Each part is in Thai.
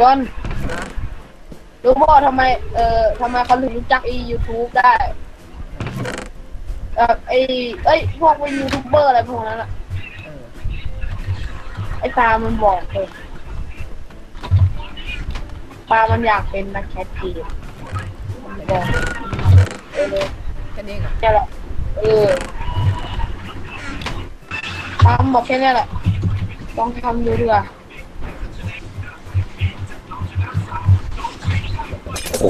จนนะรู้บอกทำไม เอ่อทำไมเขาถึงรู้จักไอ้ยูทูบได้เอ่อไอ้เอ้ย พวกเป็นยูทูบเบอร์อะไรพวกนั้นอะเออไอ้ตามันบอกเลยปามันอยากเป็นนักแคทเกมมันบอกเออแค่นี้เองเหรอแค่แหละเออทำบอกแค่นี้แหละต้องทำดูดีกว่า ห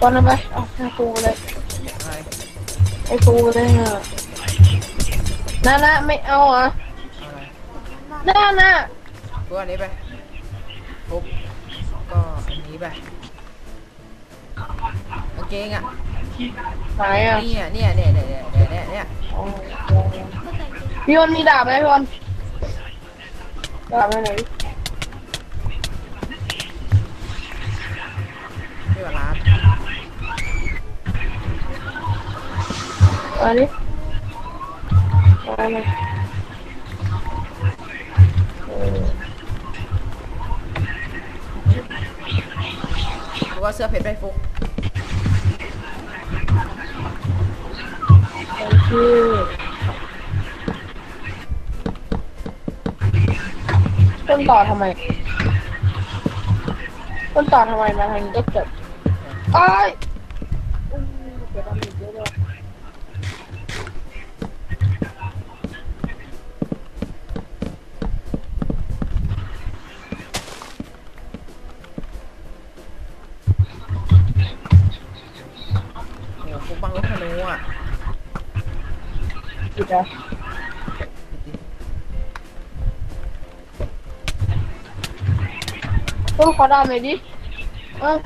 ตอนนั้นไปเอาให้ครูเลยอะไรให้ครูเลยอะน่าน่าไม่เอาอะอะไรน่าน่าตัวอันนี้ไปปุ๊บก็อันนี้ไปกางเกงอะไหนอะเนี่ยเนี่ยเนี่ยเนี่ยเนี่ยเนี่ยเนี่ยอ๋อพี่วันมีดาบไหมพี่วันดาบไหม ไหนที่ว่าร้านอันนี้อะไรมาเออหรือว่าเสื้อเพชรไปฟุกชื่อต้นต่อทำไม ต้นต่อทำไมมาทางนี้ก็เกิด ไอ้ายอืมเดี๋ยวทำอีกเยอะเลยโอ้โหฟุกบังรถธนูอะผิดอะต้นขอดามหน่อยดิ เออ